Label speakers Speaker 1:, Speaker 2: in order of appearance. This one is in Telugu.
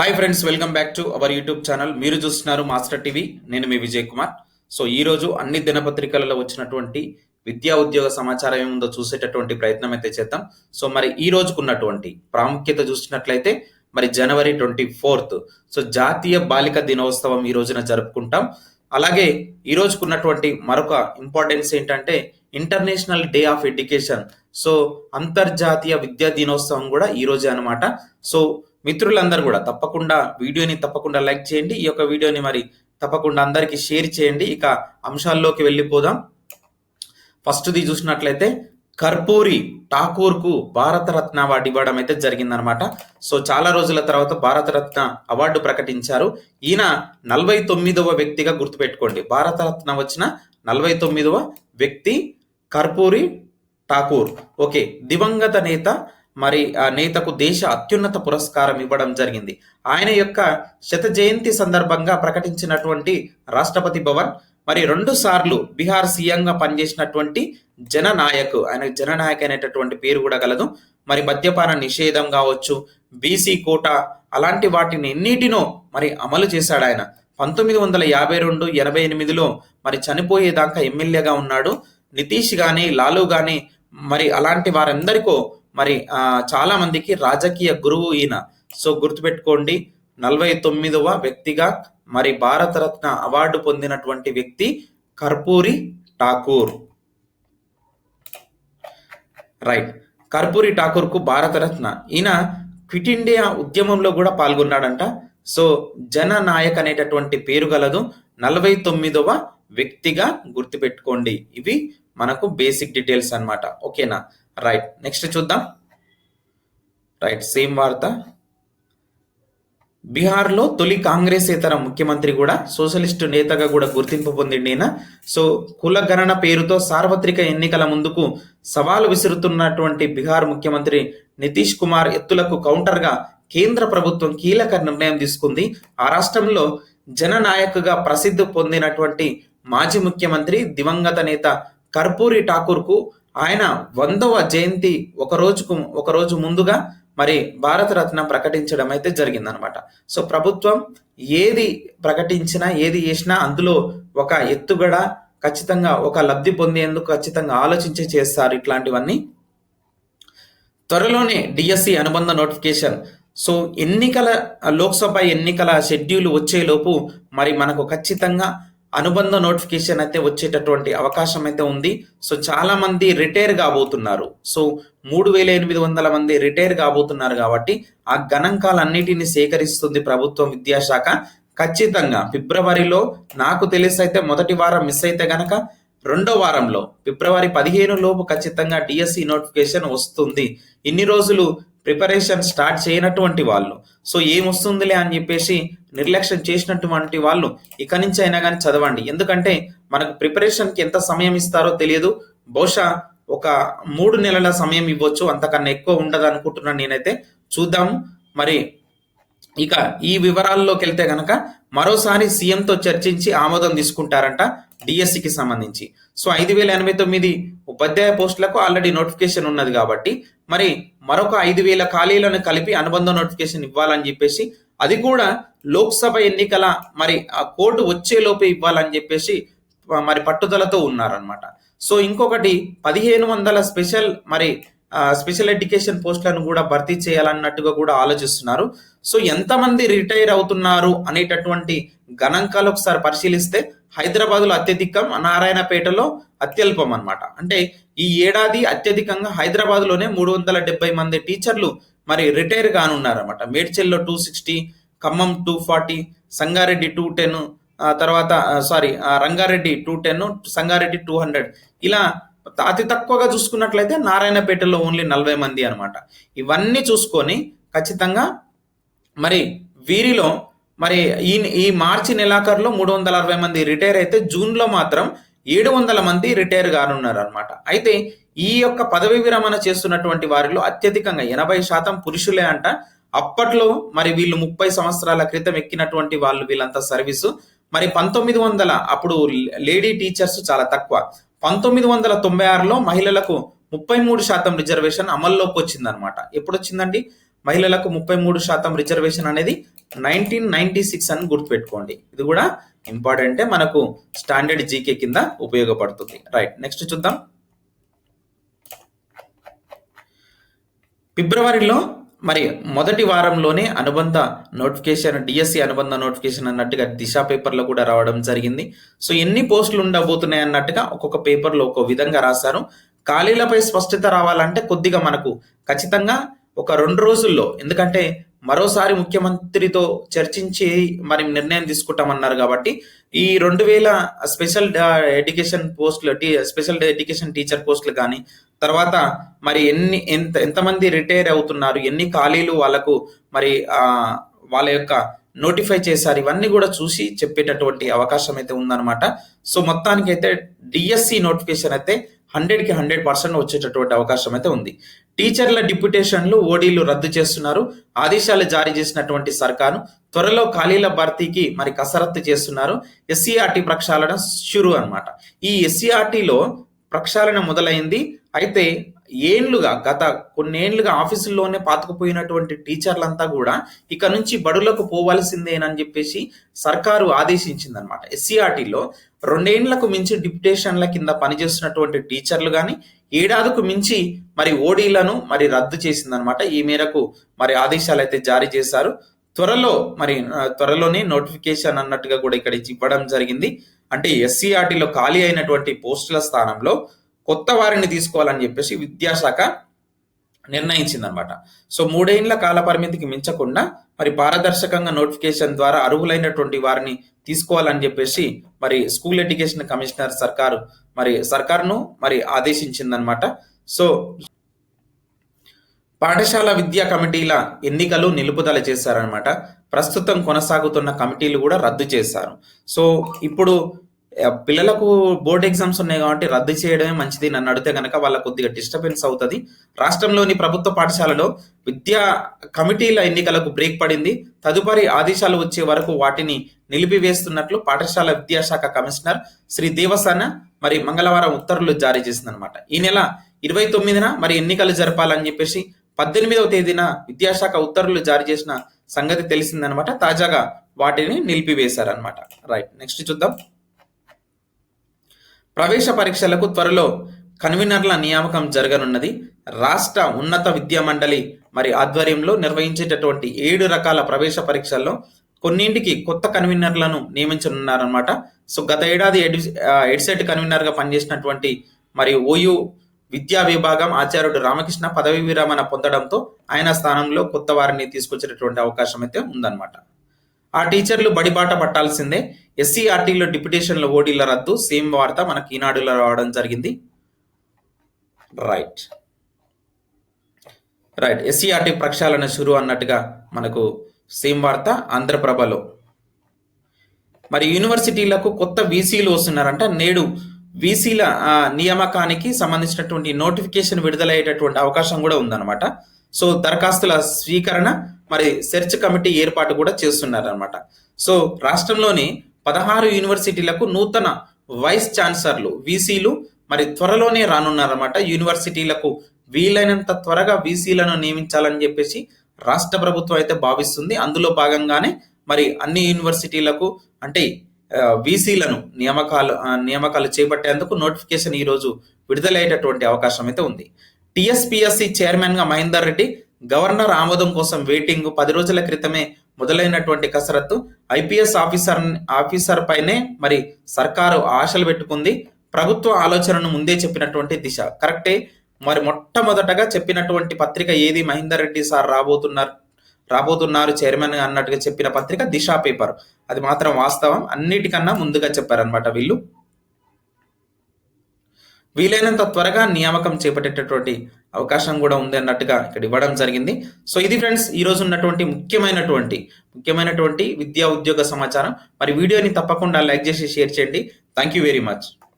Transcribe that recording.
Speaker 1: Hi friends welcome back to our YouTube channel మీరు చూస్తున్నారు మాస్టర్ టీవీ నేను మీ విజయ్ కుమార్. సో ఈ రోజు అన్ని దినపత్రికలలో వచ్చినటువంటి విద్యా ఉద్యోగ సమాచారం ఏముందో చూసేటటువంటి ప్రయత్నం అయితే చేద్దాం. సో మరి ఈ రోజుకున్నటువంటి ప్రాముఖ్యత చూసినట్లయితే మరి జనవరి ట్వంటీ ఫోర్త్ సో జాతీయ బాలిక దినోత్సవం ఈ రోజున జరుపుకుంటాం. అలాగే ఈ రోజుకున్నటువంటి మరొక ఇంపార్టెన్స్ ఏంటంటే international day of education so అంతర్జాతీయ విద్యా దినోత్సవం కూడా ఈ రోజే అనమాట సో మిత్రులందరూ కూడా తప్పకుండా వీడియోని తప్పకుండా లైక్ చేయండి. ఈ యొక్క వీడియోని మరి తప్పకుండా అందరికీ షేర్ చేయండి. ఇక అంశాల్లోకి వెళ్ళిపోదాం. ఫస్ట్ది చూసినట్లయితే కర్పూరి ఠాకూర్కు భారతరత్న అవార్డు ఇవ్వడం అయితే జరిగిందనమాట సో చాలా రోజుల తర్వాత భారతరత్న అవార్డు ప్రకటించారు. ఈయన నలభై తొమ్మిదవ వ్యక్తిగా గుర్తుపెట్టుకోండి. భారతరత్న వచ్చిన నలభై తొమ్మిదవ వ్యక్తి కర్పూరి ఠాకూర్. ఓకే దివంగత నేత మరి ఆ నేతకు దేశ అత్యున్నత పురస్కారం ఇవ్వడం జరిగింది. ఆయన యొక్క శత జయంతి సందర్భంగా ప్రకటించినటువంటి రాష్ట్రపతి భవన్ మరి రెండు సార్లు బీహార్ సీఎంగా పనిచేసినటువంటి జననాయక్ ఆయన జననాయక్ అనేటటువంటి పేరు కూడా కలదు మరి మద్యపాన నిషేధం కావచ్చు బీసీ కోట అలాంటి వాటిని ఎన్నిటినో మరి అమలు చేశాడు ఆయన. పంతొమ్మిది వందల యాభై రెండు ఎనభై ఎనిమిదిలో మరి చనిపోయేదాకా ఎమ్మెల్యేగా ఉన్నాడు. నితీష్ గాని లాలు గాని మరి అలాంటి వారందరికో మరి చాలా మందికి రాజకీయ గురువు ఈయన. సో గుర్తుపెట్టుకోండి నలభై తొమ్మిదవ వ్యక్తిగా మరి భారతరత్న అవార్డు పొందినటువంటి వ్యక్తి కర్పూరి ఠాకూర్. రైట్ కర్పూరి ఠాకూర్కు భారతరత్న. ఈయన క్విట్ ఇండియా ఉద్యమంలో కూడా పాల్గొన్నాడంట. సో జన నాయక్ అనేటటువంటి పేరు గలదు. నలభై తొమ్మిదవ వ్యక్తిగా గుర్తుపెట్టుకోండి. ఇవి మనకు బేసిక్ డీటెయిల్స్ అన్నమాట. ఓకేనా రైట్ నెక్స్ట్ చూద్దాం. రైట్ సేమ్ వార్త. బీహార్లో తొలి కాంగ్రెసేతర ముఖ్యమంత్రి కూడా సోషలిస్టు నేతగా కూడా గుర్తింపు పొందిండి ఈయన. సో కులగణన పేరుతో సార్వత్రిక ఎన్నికల ముందుకు సవాలు విసురుతున్నటువంటి బీహార్ ముఖ్యమంత్రి నితీష్ కుమార్ ఎత్తులకు కౌంటర్గా కేంద్ర ప్రభుత్వం కీలక నిర్ణయం తీసుకుంది. ఆ రాష్ట్రంలో జననాయకుగా ప్రసిద్ధి పొందినటువంటి మాజీ ముఖ్యమంత్రి దివంగత నేత కర్పూరి ఠాకూర్కు ఆయన వందవ జయంతి ఒక రోజుకు ఒక రోజు ముందుగా మరి భారతరత్న ప్రకటించడం అయితే జరిగిందనమాట. సో ప్రభుత్వం ఏది ప్రకటించినా ఏది చేసినా అందులో ఒక ఎత్తుగడ ఖచ్చితంగా ఒక లబ్ధి పొందేందుకు ఖచ్చితంగా ఆలోచించి చేస్తారు ఇట్లాంటివన్నీ. త్వరలోనే డిఎస్సి అనుబంధ నోటిఫికేషన్. సో ఎన్నికల లోక్సభ ఎన్నికల షెడ్యూల్ వచ్చేలోపు మరి మనకు ఖచ్చితంగా అనుబంధ నోటిఫికేషన్ అయితే వచ్చేటటువంటి అవకాశం అయితే ఉంది. సో చాలా మంది రిటైర్ కాబోతున్నారు. సో మూడు వేల ఎనిమిది వందల మంది రిటైర్ కాబోతున్నారు కాబట్టి ఆ గణాంకాలన్నిటిని సేకరిస్తుంది ప్రభుత్వం విద్యాశాఖ. ఖచ్చితంగా ఫిబ్రవరిలో నాకు తెలిసి అయితే మొదటి వారం మిస్ అయితే గనక రెండో వారంలో ఫిబ్రవరి పదిహేను లోపు ఖచ్చితంగా డిఎస్సి నోటిఫికేషన్ వస్తుంది. ఇన్ని రోజులు ప్రిపరేషన్ స్టార్ట్ చేయనటువంటి వాళ్ళు. సో ఏమొస్తుందిలే అని చెప్పేసి నిర్లక్ష్యం చేసినటువంటి వాళ్ళు ఇక నుంచి అయినా కానీ చదవండి. ఎందుకంటే మనకు ప్రిపరేషన్కి ఎంత సమయం ఇస్తారో తెలియదు. బహుశా ఒక మూడు నెలల సమయం ఇవ్వచ్చు. అంతకన్నా ఎక్కువ ఉండదు అనుకుంటున్నాను నేనైతే. చూద్దాము. మరి ఇక ఈ వివరాల్లోకి వెళ్తే గనక మరోసారి సీఎంతో చర్చించి ఆమోదం తీసుకుంటారంట డిఎస్సికి సంబంధించి. సో ఐదు వేల ఎనభై తొమ్మిది ఉపాధ్యాయ పోస్టులకు ఆల్రెడీ నోటిఫికేషన్ ఉన్నది కాబట్టి మరి మరొక ఐదు వేల ఖాళీలను కలిపి అనుబంధ నోటిఫికేషన్ ఇవ్వాలని చెప్పేసి అది కూడా లోక్సభ ఎన్నికల మరి ఆ కోర్టు వచ్చేలోపే ఇవ్వాలని చెప్పేసి మరి పట్టుదలతో ఉన్నారనమాట సో ఇంకొకటి పదిహేను వందల స్పెషల్ మరి స్పెషల్ ఎడ్యుకేషన్ పోస్టులను కూడా భర్తీ చేయాలన్నట్టుగా కూడా ఆలోచిస్తున్నారు. సో ఎంతమంది రిటైర్ అవుతున్నారు అనేటటువంటి గణాంకాలు ఒకసారి పరిశీలిస్తే హైదరాబాద్లో అత్యధికం నారాయణపేటలో అత్యల్పం అనమాట అంటే ఈ ఏడాది అత్యధికంగా హైదరాబాద్లోనే మూడు వందల డెబ్బై మంది టీచర్లు మరి రిటైర్ కానున్నారన్నమాట. మేడ్చల్లో two sixty Khammam two forty Sangareddy two ten తర్వాత sorry Rangareddy two ten Sangareddy two hundred. ఇలా అతి తక్కువగా చూసుకున్నట్లయితే నారాయణపేటలో ఓన్లీ నలభై మంది అనమాట ఇవన్నీ చూసుకొని ఖచ్చితంగా మరి వీరిలో మరి ఈ ఈ మార్చి నెలాఖరులో మూడు వందల అరవై మంది రిటైర్ అయితే జూన్లో మాత్రం ఏడు వందల మంది రిటైర్ కానున్నారు అనమాట అయితే ఈ యొక్క పదవి విరమణ చేస్తున్నటువంటి వారిలో అత్యధికంగా ఎనభై శాతం పురుషులే అంట. అప్పట్లో మరి వీళ్ళు ముప్పై సంవత్సరాల క్రితం ఎక్కినటువంటి వాళ్ళు వీళ్ళంతా సర్వీసు. మరి పంతొమ్మిది వందల అప్పుడు లేడీ టీచర్స్ చాలా తక్కువ. పంతొమ్మిది వందల తొంభై ఆరులో మహిళలకు ముప్పై మూడు శాతం రిజర్వేషన్ అమల్లోకి వచ్చిందనమాట ఎప్పుడు వచ్చిందండి మహిళలకు ముప్పై మూడు శాతం రిజర్వేషన్ అనేది నైన్టీన్ నైన్టీ సిక్స్ అని గుర్తుపెట్టుకోండి. ఇది కూడా ఇంపార్టెంటే మనకు స్టాండర్డ్ జీకే కింద ఉపయోగపడుతుంది. రైట్ నెక్స్ట్ చూద్దాం. ఫిబ్రవరిలో మరి మొదటి వారంలోనే అనుబంధ నోటిఫికేషన్ డిఎస్సి అనుబంధ నోటిఫికేషన్ అన్నట్టుగా దిశ పేపర్లో కూడా రావడం జరిగింది. సో ఎన్ని పోస్టులు ఉండబోతున్నాయి అన్నట్టుగా ఒక్కొక్క పేపర్లో ఒక్కో విధంగా రాశారు. ఖాళీలపై స్పష్టత రావాలంటే కొద్దిగా మనకు ఖచ్చితంగా ఒక రెండు రోజుల్లో ఎందుకంటే మరోసారి ముఖ్యమంత్రితో చర్చించి మరి నిర్ణయం తీసుకుంటామన్నారు కాబట్టి ఈ రెండు వేల స్పెషల్ ఎడ్యుకేషన్ పోస్టులు స్పెషల్ ఎడ్యుకేషన్ టీచర్ పోస్టులు కానీ తర్వాత మరి ఎన్ని ఎంత ఎంతమంది రిటైర్ అవుతున్నారు ఎన్ని ఖాళీలు వాళ్ళకు మరి వాళ్ళ యొక్క నోటిఫై చేశారు ఇవన్నీ కూడా చూసి చెప్పేటటువంటి అవకాశం అయితే ఉందన్నమాట. సో మొత్తానికి అయితే డిఎస్సి నోటిఫికేషన్ అయితే హండ్రెడ్కి హండ్రెడ్ పర్సెంట్ వచ్చేటటువంటి అవకాశం అయితే ఉంది. టీచర్ల డిప్యుటేషన్లు ఓడీలు రద్దు చేస్తున్నారు. ఆదేశాలు జారీ చేసినటువంటి సర్కారు త్వరలో ఖాళీల భర్తీకి మరి కసరత్తు చేస్తున్నారు. ఎస్సీఆర్టీ ప్రక్షాళన షురు అనమాట ఈ ఎస్సీఆర్టీలో ప్రక్షాళన మొదలైంది. అయితే ఏండ్లుగా గత కొన్నేళ్ళుగా ఆఫీసుల్లోనే పాతుకుపోయినటువంటి టీచర్లంతా కూడా ఇక నుంచి బడులకు పోవాల్సిందేనని చెప్పేసి సర్కారు ఆదేశించిందనమాట ఎస్సీఆర్టీలో రెండేండ్లకు మించి డిప్యుటేషన్ల కింద పనిచేస్తున్నటువంటి టీచర్లు కానీ ఏడాదికు మించి మరి ఓడీలను మరి రద్దు చేసిందనమాట. ఈ మేరకు మరి ఆదేశాలు అయితే జారీ చేశారు. త్వరలో మరి త్వరలోనే నోటిఫికేషన్ అన్నట్టుగా కూడా ఇక్కడ ఇవ్వడం జరిగింది. అంటే ఎస్సీఆర్టీలో ఖాళీ అయినటువంటి పోస్టుల స్థానంలో కొత్త వారిని తీసుకోవాలని చెప్పేసి విద్యాశాఖ నిర్ణయించిందనమాట. సో మూడేళ్ళ కాల పరిమితికి మించకుండా మరి పారదర్శకంగా నోటిఫికేషన్ ద్వారా అర్హులైనటువంటి వారిని తీసుకోవాలని చెప్పేసి మరి స్కూల్ ఎడ్యుకేషన్ కమిషనర్ సర్కారు మరి సర్కారును మరి ఆదేశించిందనమాట. సో పాఠశాల విద్యా కమిటీల ఎన్నికలు నిలుపుదల చేశారనమాట. ప్రస్తుతం కొనసాగుతున్న కమిటీలు కూడా రద్దు చేశారు. సో ఇప్పుడు పిల్లలకు బోర్డ్ ఎగ్జామ్స్ ఉన్నాయి కాబట్టి రద్దు చేయడమే మంచిది నన్ను అడిగితే కనుక వాళ్ళ కొద్దిగా డిస్టర్బెన్స్ అవుతుంది. రాష్ట్రంలోని ప్రభుత్వ పాఠశాలలో విద్యా కమిటీల ఎన్నికలకు బ్రేక్ పడింది. తదుపరి ఆదేశాలు వచ్చే వరకు వాటిని నిలిపివేస్తున్నట్లు పాఠశాల విద్యాశాఖ కమిషనర్ శ్రీ దేవసాన మరి మంగళవారం ఉత్తర్వులు జారీ చేసిందనమాట ఈ నెల ఇరవై తొమ్మిదిన మరి ఎన్నికలు జరపాలని చెప్పేసి పద్దెనిమిదవ తేదీన విద్యాశాఖ ఉత్తర్వులు జారీ చేసిన సంగతి తెలిసిందనమాట తాజాగా వాటిని నిలిపివేశారనమాట రైట్ నెక్స్ట్ చూద్దాం. ప్రవేశ పరీక్షలకు త్వరలో కన్వీనర్ల నియామకం జరగనున్నది. రాష్ట్ర ఉన్నత విద్యా మండలి మరి ఆధ్వర్యంలో నిర్వహించేటటువంటి ఏడు రకాల ప్రవేశ పరీక్షల్లో కొన్నింటికి కొత్త కన్వీనర్లను నియమించనున్నారనమాట సో గత ఏడాది ఎడ్ ఎడ్సెట్ కన్వీనర్గా పనిచేసినటువంటి మరి ఓయూ విద్యా విభాగం ఆచార్యుడు రామకృష్ణ పదవీ విరమణ పొందడంతో ఆయన స్థానంలో కొత్త వారిని తీసుకొచ్చేటటువంటి అవకాశం అయితే ఉందన్నమాట. ఆ టీచర్లు బడిబాట పట్టాల్సిందే. ఎస్సీఆర్టీలో డిప్యుటేషన్ల ఓడీల రద్దు సేమ్ వార్త మనకి ఈనాడులో రావడం జరిగింది. రైట్. రైట్. ఎస్సీఆర్టీ ప్రక్షాళన షురు అన్నట్టుగా మనకు సేమ్ వార్త ఆంధ్రప్రభలో. మరి యూనివర్సిటీలకు కొత్త వీసీలు వస్తున్నారంట. నేడు వీసీల నియామకానికి సంబంధించినటువంటి నోటిఫికేషన్ విడుదలయ్యేటటువంటి అవకాశం కూడా ఉందన్నమాట. సో దరఖాస్తుల స్వీకరణ మరి సెర్చ్ కమిటీ ఏర్పాటు కూడా చేస్తున్నారనమాట సో రాష్ట్రంలోని పదహారు యూనివర్సిటీలకు నూతన వైస్ ఛాన్సలర్లు వీసీలు మరి త్వరలోనే రానున్నారన్నమాట. యూనివర్సిటీలకు వీలైనంత త్వరగా వీసీలను నియమించాలని చెప్పేసి రాష్ట్ర ప్రభుత్వం అయితే భావిస్తుంది. అందులో భాగంగానే మరి అన్ని యూనివర్సిటీలకు అంటే వీసీలను నియామకాలు నియామకాలు చేపట్టేందుకు నోటిఫికేషన్ ఈరోజు విడుదలయ్యేటటువంటి అవకాశం అయితే ఉంది. టిఎస్పిఎస్సి చైర్మన్గా మహేందర్ రెడ్డి గవర్నర్ ఆమోదం కోసం వెయిటింగ్ పది రోజుల క్రితమే మొదలైనటువంటి కసరత్తు ఐపీఎస్ ఆఫీసర్ ఆఫీసర్ పైనే మరి సర్కారు ఆశలు పెట్టుకుంది. ప్రభుత్వ ఆలోచనను ముందే చెప్పినటువంటి దిశ. కరెక్టే. మరి మొట్టమొదటగా చెప్పినటువంటి పత్రిక ఏది? మహేందర్ రెడ్డి సార్ రాబోతున్నారు రాబోతున్నారు చైర్మన్ అన్నట్టుగా చెప్పిన పత్రిక దిశ పేపర్. అది మాత్రం వాస్తవం. అన్నిటికన్నా ముందుగా చెప్పారనమాట వీళ్ళు. వీలైనంత త్వరగా నియామకం చేపట్టేటటువంటి అవకాశం కూడా ఉంది అన్నట్టుగా ఇక్కడ ఇవ్వడం జరిగింది. సో ఇది ఫ్రెండ్స్ ఈ రోజు ఉన్నటువంటి ముఖ్యమైనటువంటి ముఖ్యమైనటువంటి విద్యా ఉద్యోగ సమాచారం. మరి వీడియోని తప్పకుండా లైక్ చేసి షేర్ చేయండి. Thank you very much